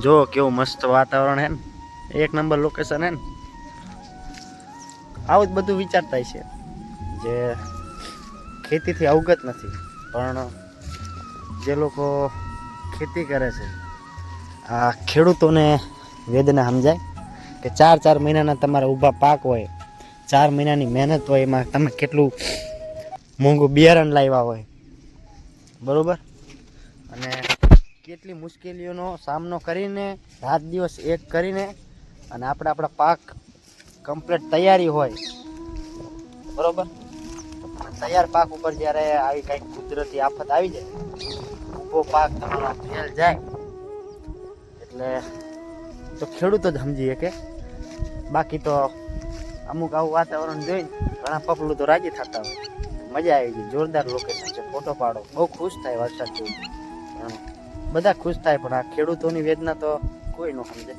જો કેવું મસ્ત વાતાવરણ હે ને. એક નંબર લોકેશન હે ને. આવું જ બધું વિચારતા છે. જે ખેતીથી અવગત નથી, પણ જે લોકો ખેતી કરે છે, આ ખેડૂતોને વેદના સમજાય કે ચાર ચાર મહિનાના તમારા ઊભા પાક હોય, ચાર મહિનાની મહેનત હોય, એમાં તમે કેટલું મોંઘું બિયારણ લાવ્યા હોય. બરાબર? અને કેટલી મુશ્કેલીઓનો સામનો કરીને, રાત દિવસ એક કરીને અને આપણે આપણા પાક કમ્પ્લીટ તૈયારી હોય. બરોબર? તૈયાર પાક ઉપર જ્યારે આવી કંઈક કુદરતી આફત આવી જાય ઊભો પાક તમારો ફેલ જાય. એટલે તો ખેડૂતો જ સમજીએ કે બાકી તો અમુક આવું વાતાવરણ જોઈને ઘણા પગલું તો રાજી થતા હોય. મજા આવી ગઈ જોરદાર લોકેશન છે. ફોટો પાડો. બહુ ખુશ થાય વરસાદ જોઈને. બધા ખુશ થાય પણ આ ખેડૂતોની વેદના તો કોઈ ન સમજે.